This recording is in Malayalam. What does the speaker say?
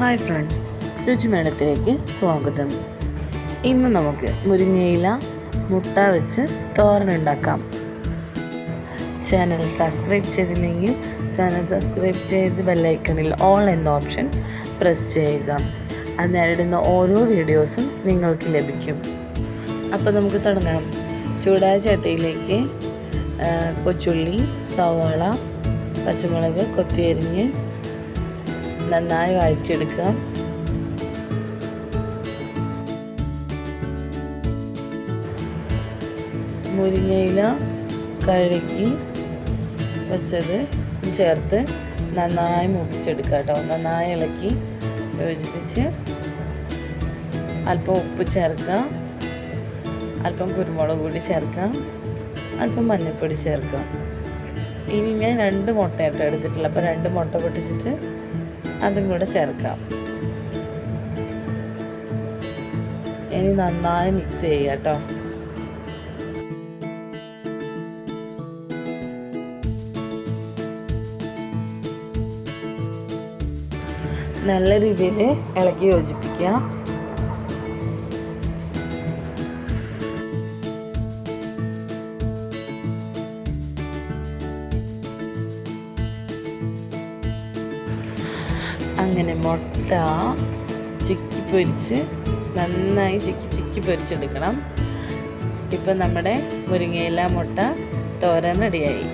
ഹായ് ഫ്രണ്ട്സ് രുചിമേളത്തിലേക്ക് സ്വാഗതം. ഇന്ന് നമുക്ക് മുരിങ്ങയില മുട്ട വെച്ച് തോരൻ ഉണ്ടാക്കാം. ചാനൽ സബ്സ്ക്രൈബ് ചെയ്തില്ലെങ്കിൽ ചാനൽ സബ്സ്ക്രൈബ് ചെയ്ത് ബെല്ലൈക്കണിൽ ഓൾ എന്ന ഓപ്ഷൻ പ്രസ് ചെയ്യുക. അത് നേരിടുന്ന ഓരോ വീഡിയോസും നിങ്ങൾക്ക് ലഭിക്കും. അപ്പോൾ നമുക്ക് തുടങ്ങാം. ചൂടായ ചട്ടിയിലേക്ക് കൊച്ചുള്ളി സവാള പച്ചമുളക് കൊത്തിയരിഞ്ഞ് നന്നായി വഴറ്റിയെടുക്കുക. മുരിങ്ങയില കഴുകി വെച്ചത് ചേർത്ത് നന്നായി മൂപ്പിച്ചെടുക്കുക കേട്ടോ. നന്നായി ഇളക്കി യോജിപ്പിച്ച് അല്പം ഉപ്പ് ചേർക്കാം അല്പം കുരുമുളക് കൂടി ചേർക്കാം അല്പം മഞ്ഞൾപ്പൊടി ചേർക്കാം ഇനി ഞാൻ രണ്ട് മുട്ടയായിട്ട് എടുത്തിട്ടുള്ളൂ അപ്പോൾ രണ്ട് മുട്ട പൊട്ടിച്ചിട്ട് അതും കൂടെ ചേർക്കാം. ഇനി നന്നായി മിക്സ് ചെയ്യുക കേട്ടോ. നല്ല രീതിയിൽ ഇളക്കി യോജിപ്പിക്കുക. അങ്ങനെ മുട്ട ചിക്കി പൊരിച്ച് നന്നായി ചിക്കി ചിക്കി പൊരിച്ചെടുക്കണം. ഇപ്പം നമ്മുടെ മുരിങ്ങയില മുട്ട തോരൻ റെഡിയായി.